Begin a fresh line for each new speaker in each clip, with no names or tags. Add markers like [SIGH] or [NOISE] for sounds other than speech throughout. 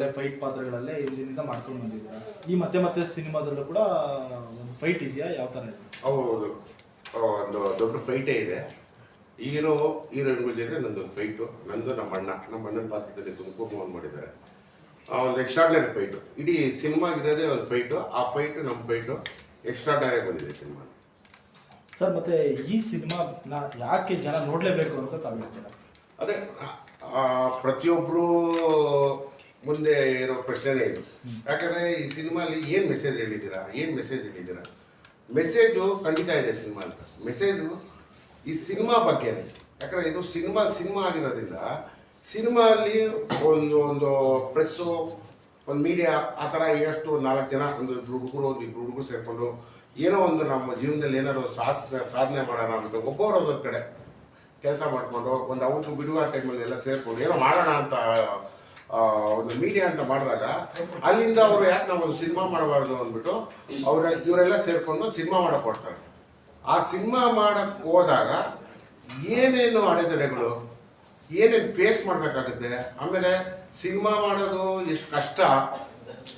ಒಳ್ಳೆ ಫೈಟ್ ಪಾತ್ರಗಳಲ್ಲೇ ಇಲ್ಲಿಂದ ಮಾಡ್ಕೊಂಡು ಬಂದಿದ್ದೀರಾ? ಈ ಮತ್ತೆ ಮತ್ತೆ ಸಿನಿಮಾದಲ್ಲೂ ಕೂಡ ಒಂದು ಫೈಟ್ ಇದೆಯಾ? ಯಾವ ಥರ ಇದೆ?
ಹೌದು. ಒಂದು ದೊಡ್ಡ ಫೈಟೇ ಇದೆ. ಹೀರೋ ಹೀರೋಯಿನ್ಗಳ ಜೊತೆ ಒಂದು ಫೈಟು ನಂದು ನಮ್ಮ ಅಣ್ಣ. ನಮ್ಮ ಅಣ್ಣನ ಪಾತ್ರದಲ್ಲಿ ತುಮಕೂರು ಮೋಹನ್ ಮಾಡಿದ್ದಾರೆ. ಆ ಒಂದು ಎಕ್ಸ್ಟ್ರಾಡ್ನರಿ ಫೈಟು ಇಡೀ ಸಿನಿಮಾಗಿರೋದೇ ಒಂದು ಫೈಟು ಆ ಫೈಟು ನಮ್ಮ ಫೈಟು ಎಕ್ಸ್ಟ್ರಾಡ್ನರಿ ಬಂದಿದೆ ಸಿನಿಮಾ
ಸರ್ ಮತ್ತೆ ಈ ಸಿನಿಮಾನ ಯಾಕೆ ಜನ ನೋಡಲೇಬೇಕು ಅಂತ ತಾವು ಹೇಳ್ತೀರಾ?
ಅದೇ ಪ್ರತಿಯೊಬ್ಬರು ಮುಂದೆ ಇರೋ ಪ್ರಶ್ನೆನೇ ಇದು. ಯಾಕಂದರೆ ಈ ಸಿನಿಮಾಲಿ ಏನು ಮೆಸೇಜ್ ಹೇಳಿದ್ದೀರಾ? ಏನು ಮೆಸೇಜ್ ಹೇಳಿದ್ದೀರಾ? ಮೆಸೇಜು ಖಂಡಿತ ಇದೆ ಸಿನಿಮಾ ಮೆಸೇಜು ಈ ಸಿನಿಮಾ ಬಗ್ಗೆ ಯಾಕಂದರೆ ಇದು ಸಿನಿಮಾ ಸಿನಿಮಾ ಆಗಿರೋದ್ರಿಂದ ಸಿನಿಮಾ ಅಲ್ಲಿ ಒಂದು ಒಂದು ಪ್ರೆಸ್ಸು ಒಂದು ಮೀಡಿಯಾ ಆ ಥರ ಎಷ್ಟು ನಾಲ್ಕು ಜನ ಒಂದು ಇಬ್ರು ಹುಡುಗರು, ಒಂದು ಇಬ್ರು ಹುಡುಗರು ಸೇರಿಕೊಂಡು ಏನೋ ಒಂದು ನಮ್ಮ ಜೀವನದಲ್ಲಿ ಏನಾದ್ರು ಸಾಧನೆ ಸಾಧನೆ ಮಾಡೋಣ ಅಂತ ಒಬ್ಬರು ಒಂದೊಂದು ಕಡೆ ಕೆಲಸ ಮಾಡಿಕೊಂಡು ಒಂದು ಅವತ್ತು ಬಿಡುವ ಟೈಮಲ್ಲಿ ಎಲ್ಲ ಸೇರಿಕೊಂಡು ಏನೋ ಮಾಡೋಣ ಅಂತ ಒಂದು ಮೀಡಿಯಾ ಅಂತ ಮಾಡಿದಾಗ, ಅಲ್ಲಿಂದ ಅವರು ಯಾಕೆ ನಾವು ಒಂದು ಸಿನಿಮಾ ಮಾಡಬಾರ್ದು ಅಂದ್ಬಿಟ್ಟು ಅವ್ರ ಇವರೆಲ್ಲ ಸೇರಿಕೊಂಡು ಸಿನಿಮಾ ಮಾಡಕ್ಕೆ ಕೊಡ್ತಾರೆ ಆ ಸಿನಿಮಾ ಮಾಡಕ್ಕೆ ಹೋದಾಗ ಏನೇನು ಅಡೆತಡೆಗಳು, ಏನೇನು ಫೇಸ್ ಮಾಡಬೇಕಾಗುತ್ತೆ, ಆಮೇಲೆ ಸಿನಿಮಾ ಮಾಡೋದು ಎಷ್ಟು ಕಷ್ಟ.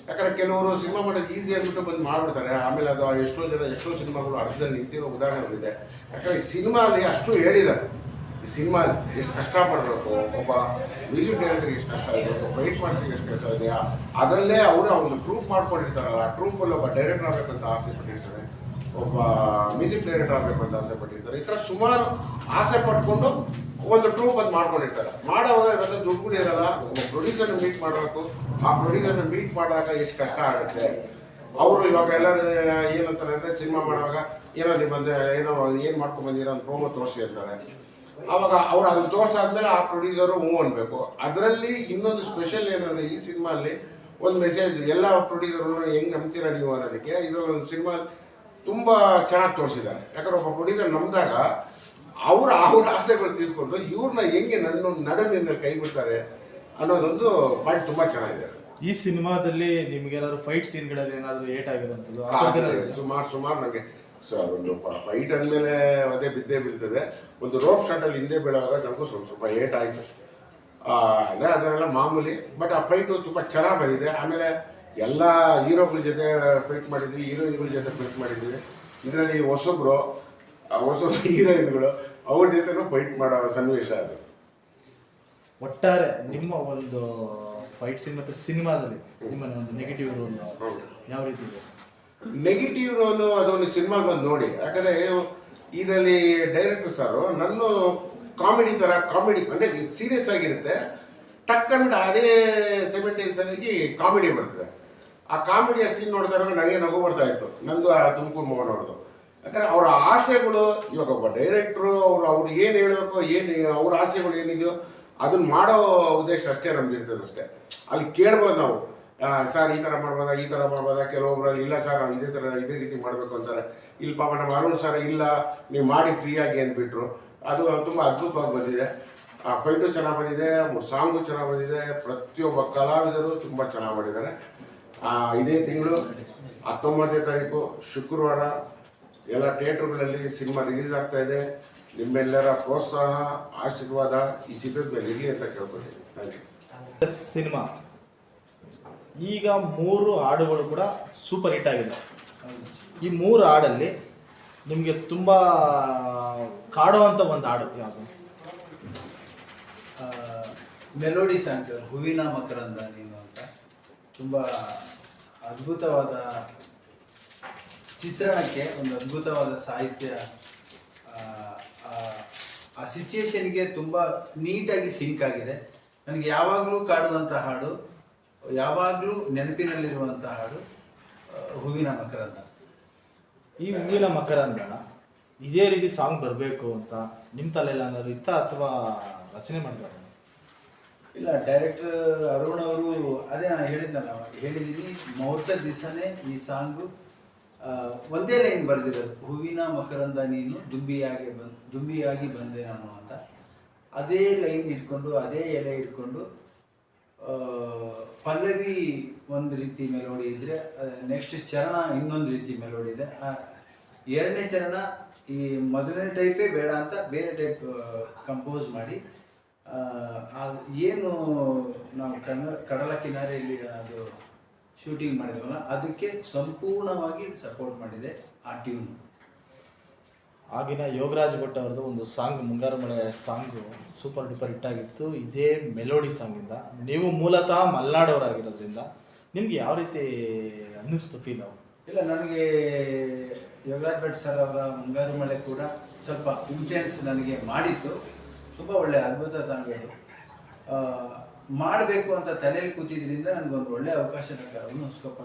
ಯಾಕಂದ್ರೆ ಕೆಲವರು ಸಿನಿಮಾ ಮಾಡೋದು ಈಸಿ ಅಂದ್ಬಿಟ್ಟು ಬಂದು ಮಾಡ್ಬಿಡ್ತಾರೆ. ಆಮೇಲೆ ಅದು ಎಷ್ಟೋ ಜನ ಎಷ್ಟೋ ಸಿನಿಮಾಗಳು ಅರ್ಧದಲ್ಲಿ ನಿಂತಿರೋ ಉದಾಹರಣೆಗಳಿದೆ. ಯಾಕಂದ್ರೆ ಸಿನಿಮಾ ಅಲ್ಲಿ ಅಷ್ಟು ಹೇಳಿದ್ದಾರೆ. ಈ ಸಿನಿಮಾ ಎಷ್ಟು ಕಷ್ಟಪಡಬೇಕು ಒಬ್ಬ ಮ್ಯೂಸಿಕ್ ಡೈರೆಕ್ಟರ್ ಎಷ್ಟು ಕಷ್ಟ ಇದೆ, ಒಬ್ಬ ಫೈಟ್ ಮಾಸ್ಟರ್ಗೆ ಎಷ್ಟು ಕಷ್ಟ ಇದೆಯಾ ಅದರಲ್ಲೇ ಅವರು ಒಂದು ಟ್ರೂಪ್ ಮಾಡ್ಕೊಂಡಿರ್ತಾರಲ್ಲ, ಆ ಟ್ರೂಪಲ್ಲಿ ಒಬ್ಬ ಡೈರೆಕ್ಟರ್ ಆಗಬೇಕಂತ ಆಸೆ ಪಟ್ಟಿರ್ತಾರೆ, ಒಬ್ಬ ಮ್ಯೂಸಿಕ್ ಡೈರೆಕ್ಟರ್ ಆಗಬೇಕು ಅಂತ ಆಸೆ ಪಟ್ಟಿರ್ತಾರೆ, ಈ ಥರ ಸುಮಾರು ಆಸೆ ಪಟ್ಕೊಂಡು ಒಂದು ಟ್ರೂಪ್ ಅದು ಮಾಡ್ಕೊಂಡಿರ್ತಾರೆ. ಮಾಡೋವಾಗ ಇವತ್ತು ದುಡ್ಡು ಇರಲ್ಲ ಒಬ್ಬ ಪ್ರೊಡ್ಯೂಸರ್ನ ಮೀಟ್ ಮಾಡಬೇಕು, ಆ ಪ್ರೊಡ್ಯೂಸರ್ನ ಮೀಟ್ ಮಾಡಿದಾಗ ಎಷ್ಟು ಕಷ್ಟ ಆಗುತ್ತೆ. ಅವರು ಇವಾಗ ಎಲ್ಲರೂ, ಏನಂತಾರೆ ಅಂದರೆ, ಸಿನಿಮಾ ಮಾಡುವಾಗ, ಏನೋ ನಿಮ್ಮಂದೇ, ಏನೋ ಏನು ಮಾಡ್ಕೊಂಡು ಬಂದಿರೋ ಒಂದು ಪ್ರೋಮೋ ತೋರಿಸಿ ಅಂತಾರೆ. ಅವಾಗ ಅವ್ರು ಅದ್ರ ತೋರ್ಸಾದ್ಮೇಲೆ ಆ ಪ್ರೊಡ್ಯೂಸರು ಹ್ಞೂ ಅನ್ಬೇಕು. ಅದರಲ್ಲಿ ಇನ್ನೊಂದು ಸ್ಪೆಷಲ್ ಏನಂದ್ರೆ ಈ ಸಿನಿಮಾಲ್ಲಿ ಒಂದು ಮೆಸೇಜ್ ಎಲ್ಲ ಪ್ರೊಡ್ಯೂಸರ್ನು ಹೆಂಗ್ ನಂಬ್ತೀರಾ ನೀವು ಅನ್ನೋದಕ್ಕೆ ಇದರಲ್ಲಿ ಒಂದು ಸಿನಿಮಾ ತುಂಬ ಚೆನ್ನಾಗಿ ತೋರಿಸಿದ್ದಾರೆ. ಯಾಕಂದ್ರೆ ಒಬ್ಬ ಪ್ರೊಡ್ಯೂಸರ್ ನಂಬಿದಾಗ ಅವ್ರ ಅವ್ರ ಆಸೆಗಳು ತೀರಿಸ್ಕೊಂಡು ಇವ್ರನ್ನ ಹೆಂಗೆ ನನ್ನ ನಡುವಿನಲ್ಲಿ ಕೈ ಬಿಡ್ತಾರೆ ಅನ್ನೋದೊಂದು ಪಾಯಿಂಟ್ ತುಂಬ ಚೆನ್ನಾಗಿದೆ.
ಈ ಸಿನಿಮಾದಲ್ಲಿ ನಿಮ್ಗೆ ಏನಾದ್ರು ಫೈಟ್ ಸೀನ್ಗಳಲ್ಲಿ ಏನಾದ್ರು ಏಟ್ ಆಗಿರೋಂಥದ್ದು
ಸುಮಾರು ಸುಮಾರು ನನಗೆ ಸೊ ಅದೊಂದು ಫೈಟ್ ಅಂದಮೇಲೆ ಅದೇ ಬಿದ್ದೇ ಬೀಳ್ತದೆ. ಒಂದು ರೋಪ್ ಶಾಟಲ್ಲಿ ಹಿಂದೆ ಬೀಳುವಾಗ ನನಗೂ ಸ್ವಲ್ಪ ಸ್ವಲ್ಪ ಏಟ್ ಆಯಿತು ಅದೇ ಅದೆಲ್ಲ ಮಾಮೂಲಿ ಬಟ್ ಆ ಫೈಟು ತುಂಬ ಚೆನ್ನಾಗಿ ಬಂದಿದೆ. ಆಮೇಲೆ ಎಲ್ಲ ಹೀರೋಗಳ ಜೊತೆ ಫೈಟ್ ಮಾಡಿದ್ವಿ ಹೀರೋಯಿನ್ಗಳ ಜೊತೆ ಫೈಟ್ ಮಾಡಿದ್ವಿ. ಇದರಲ್ಲಿ ಹೊಸೊಬ್ರು ಆ ಹೊಸಬ್ರು [LAUGHS] ಹೀರೋಯಿನ್ಗಳು ಅವ್ರ ಜೊತೆನೂ ಫೈಟ್ ಮಾಡೋ ಸನ್ನಿವೇಶ ಅದು.
ಒಟ್ಟಾರೆ ನಿಮ್ಮ ಒಂದು ಫೈಟ್ ಸಿನ್ ಮತ್ತು ಸಿನಿಮಾದಲ್ಲಿ ನಿಮ್ಮ ಒಂದು ನೆಗೆಟಿವ್ ರೋಲ್ ಯಾವ ರೀತಿ ಇದೆ?
ನೆಗೆಟಿವ್ ರೋಲು ಅದೊಂದು ಸಿನಿಮಾ ಬಂದು ನೋಡಿ. ಯಾಕಂದರೆ ಇದರಲ್ಲಿ ಡೈರೆಕ್ಟರ್ ಸಾರು ನನ್ನ ಕಾಮಿಡಿ ಥರ ಕಾಮಿಡಿ ಅಂದರೆ ಸೀರಿಯಸ್ ಆಗಿರುತ್ತೆ. ಟಕ್ ಅಂದ್ಬಿಟ್ಟು ಅದೇ ಆಗಿ ಕಾಮಿಡಿ ಬರ್ತದೆ. ಆ ಕಾಮಿಡಿಯ ಸೀನ್ ನೋಡ್ತಾ ನನಗೆ ನಗು ಬರ್ತಾ ಇತ್ತು. ನಂದು ಆ ತುಮಕೂರು ಮಗ ನೋಡೋದು. ಯಾಕಂದರೆ ಅವರ ಆಸೆಗಳು, ಇವಾಗ ಒಬ್ಬ ಡೈರೆಕ್ಟ್ರು ಅವ್ರು ಅವ್ರು ಏನು ಹೇಳಬೇಕು, ಏನು ಅವ್ರ ಆಸೆಗಳು ಏನಿದೆಯೋ ಅದನ್ನ ಮಾಡೋ ಉದ್ದೇಶ ಅಷ್ಟೇ ನಮ್ದು ಇರ್ತದೆ ಅಷ್ಟೇ. ಅಲ್ಲಿ ಕೇಳ್ಬೋದು ನಾವು. ಸರ್ ಈ ಥರ ಮಾಡ್ಬೋದಾ, ಈ ಥರ ಮಾಡ್ಬೋದಾ, ಕೆಲವೊಬ್ರಲ್ಲಿ ಇಲ್ಲ ಸರ್ ನಾವು ಇದೇ ಥರ ಇದೇ ರೀತಿ ಮಾಡಬೇಕು ಅಂತಾರೆ. ಇಲ್ಲಿ ಪಾಪ ನಮ್ಮ ಅರುಣ್ ಸರ್ ಇಲ್ಲ, ನೀವು ಮಾಡಿ ಫ್ರೀಯಾಗಿ ಅಂದ್ಬಿಟ್ರು. ಅದು ತುಂಬ ಅದ್ಭುತವಾಗಿ ಬಂದಿದೆ. ಆ ಫೈಟು ಚೆನ್ನಾಗಿ ಬಂದಿದೆ ಸಾಂಗು ಚೆನ್ನಾಗಿ ಬಂದಿದೆ, ಪ್ರತಿಯೊಬ್ಬ ಕಲಾವಿದರು ತುಂಬ ಚೆನ್ನಾಗಿ ಮಾಡಿದ್ದಾರೆ. ಇದೇ ತಿಂಗಳು ಹತ್ತೊಂಬತ್ತನೇ ತಾರೀಕು, ಶುಕ್ರವಾರ ಎಲ್ಲ ಥಿಯೇಟ್ರುಗಳಲ್ಲಿ ಸಿನಿಮಾ ರಿಲೀಸ್ ಆಗ್ತಾ ಇದೆ. ನಿಮ್ಮೆಲ್ಲರ ಪ್ರೋತ್ಸಾಹ, ಆಶೀರ್ವಾದ ಈ ಚಿತ್ರದ ಮೇಲೆ ಇರಲಿ ಅಂತ ಕೇಳ್ಕೊಳ್ತೀನಿ. Thank you
cinema. ಈಗ ಮೂರು ಹಾಡುಗಳು ಕೂಡ ಸೂಪರ್ ಹಿಟ್ ಆಗಿದೆ. ಈ ಮೂರು ಹಾಡಲ್ಲಿ ನಿಮಗೆ ತುಂಬ ಕಾಡುವಂಥ ಒಂದು ಹಾಡು ಯಾವುದು?
ಮೆಲೋಡಿ ಸಾಂಗ್ ಹೂವಿನ ಮಕರಂದ ನೀನು ಅಂತ. ತುಂಬ ಅದ್ಭುತವಾದ ಚಿತ್ರಣಕ್ಕೆ, ಒಂದು ಅದ್ಭುತವಾದ ಸಾಹಿತ್ಯ, ಆ ಸಿಚುಯೇಷನ್ಗೆ ತುಂಬ ನೀಟಾಗಿ ಸಿಂಕ್ ಆಗಿದೆ. ನನಗೆ ಯಾವಾಗಲೂ ಕಾಡುವಂಥ ಹಾಡು ಯಾವಾಗಲೂ ನೆನಪಿನಲ್ಲಿರುವಂತಹ ಹಾಡು ಹೂವಿನ ಮಕರಂದ
ಈ ಹೂವಿನ ಮಕರಂದನ ಇದೇ ರೀತಿ ಸಾಂಗ್ ಬರಬೇಕು ಅಂತ ನಿಮ್ಮ ತಲೆಯಲ್ಲಿ ಏನಾದ್ರು ಇತ್ತ ಅಥವಾ ರಚನೆ ಮಾಡಿದ್ದಾರೆ
ಇಲ್ಲ ಡೈರೆಕ್ಟರ್ ಅರುಣ್ ಅವರು ಅದೇ ನಾನು ಹೇಳಿದ್ನಲ್ಲ ಹೇಳಿದ್ದೀನಿ ಮುಹೂರ್ತದ ದಿವಸನೇ ಈ ಸಾಂಗು ಒಂದೇ ಲೈನ್ ಬರೆದಿರೋದು ಹೂವಿನ ಮಕರಂದ ನೀನು ದುಂಬಿಯಾಗಿ ಬಂದು ದುಂಬಿಯಾಗಿ ಬಂದೆ ನಾನು ಅಂತ. ಅದೇ ಲೈನ್ ಇಟ್ಕೊಂಡು ಅದೇ ಎಲೆ ಇಟ್ಕೊಂಡು ಪಲ್ಲವಿ ಒಂದು ರೀತಿ ಮೆಲೋಡಿ ಇದ್ರೆ ನೆಕ್ಸ್ಟ್ ಚರಣ ಇನ್ನೊಂದು ರೀತಿ ಮೆಲೋಡಿ ಇದೆ. ಎರಡನೇ ಚರಣ ಈ ಮೊದಲನೇ ಟೈಪೇ ಬೇಡ ಅಂತ ಬೇರೆ ಟೈಪ್ ಕಂಪೋಸ್ ಮಾಡಿ ಏನು ನಾವು ಕನ್ನ ಕಡಲ ಕಿನಾರೆಯಲ್ಲಿ ಅದು ಶೂಟಿಂಗ್ ಮಾಡಿದ್ವಲ್ಲ, ಅದಕ್ಕೆ ಸಂಪೂರ್ಣವಾಗಿ ಸಪೋರ್ಟ್ ಮಾಡಿದೆ ಆ ಟ್ಯೂನ್
ಆಗಿನ ಯೋಗರಾಜ್ ಭಟ್ ಅವ್ರದ್ದು ಒಂದು ಸಾಂಗ್, ಮುಂಗಾರು ಮಳೆ ಸಾಂಗು ಸೂಪರ್ ಡೂಪರ್ ಹಿಟ್ ಆಗಿತ್ತು. ಇದೇ ಮೆಲೋಡಿ ಸಾಂಗಿಂದ ನೀವು ಮೂಲತಃ ಮಲೆನಾಡವರಾಗಿರೋದ್ರಿಂದ ನಿಮ್ಗೆ ಯಾವ ರೀತಿ ಅನ್ನಿಸ್ತು ಫೀಲ್
ಇಲ್ಲ, ನನಗೆ ಯೋಗರಾಜ್ ಭಟ್ ಸರ್ ಅವರ ಮುಂಗಾರು ಮಳೆ ಕೂಡ ಸ್ವಲ್ಪ ಇನ್ಫ್ಲುಯೆನ್ಸ್ ನನಗೆ ಮಾಡಿತ್ತು. ತುಂಬ ಒಳ್ಳೆ ಅದ್ಭುತ ಸಾಂಗ್ ಅದು. ಮಾಡಬೇಕು ಅಂತ ತಲೆಯಲ್ಲಿ ಕೂತಿದ್ರಿಂದ ನನಗೊಂದು ಒಳ್ಳೆ ಅವಕಾಶ ಸ್ಕೋಪ್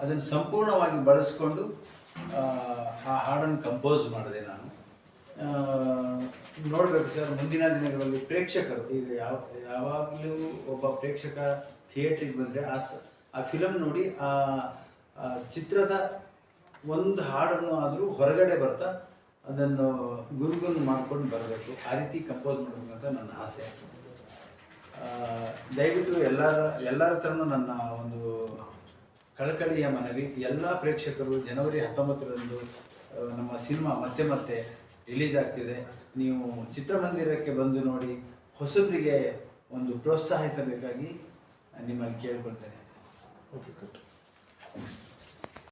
ಅದನ್ನು ಸಂಪೂರ್ಣವಾಗಿ ಬಳಸ್ಕೊಂಡು ಆ, ಹಾಡನ್ನು ಕಂಪೋಸ್ ಮಾಡಿದೆ ನಾನು. ನೋಡಬೇಕು ಸರ್ ಮುಂದಿನ ದಿನಗಳಲ್ಲಿ ಪ್ರೇಕ್ಷಕರು ಈಗ ಯಾವ ಯಾವಾಗಲೂ ಒಬ್ಬ ಪ್ರೇಕ್ಷಕ ಥಿಯೇಟ್ರಿಗೆ ಬಂದರೆ ಆ ಸ ಆ ಫಿಲಮ್ ನೋಡಿ ಆ ಚಿತ್ರದ ಒಂದು ಹಾಡನ್ನು ಆದರೂ ಹೊರಗಡೆ ಬರ್ತಾ ಅದನ್ನು ಗುರುಗುನ್ ಮಾಡ್ಕೊಂಡು ಬರಬೇಕು. ಆ ರೀತಿ ಕಂಪೋಸ್ ಮಾಡಬೇಕು ಅಂತ ನನ್ನ ಆಸೆ. ದಯವಿಟ್ಟು ಎಲ್ಲರ ಎಲ್ಲರ ಹತ್ರನೂ ನನ್ನ ಒಂದು ಕಳಕಳಿಯ ಮನವಿ, ಎಲ್ಲ ಪ್ರೇಕ್ಷಕರು ಜನವರಿ ಹತ್ತೊಂಬತ್ತರಂದು ನಮ್ಮ ಸಿನಿಮಾ ಮತ್ತೆ ಮತ್ತೆ ರಿಲೀಸ್ ಆಗ್ತಿದೆ. ನೀವು ಚಿತ್ರಮಂದಿರಕ್ಕೆ ಬಂದು ನೋಡಿ ಹೊಸಬರಿಗೆ ಒಂದು ಪ್ರೋತ್ಸಾಹಿಸಬೇಕಾಗಿ ನಿಮ್ಮಲ್ಲಿ ಕೇಳ್ಕೊಳ್ತೇನೆ.
ಓಕೆ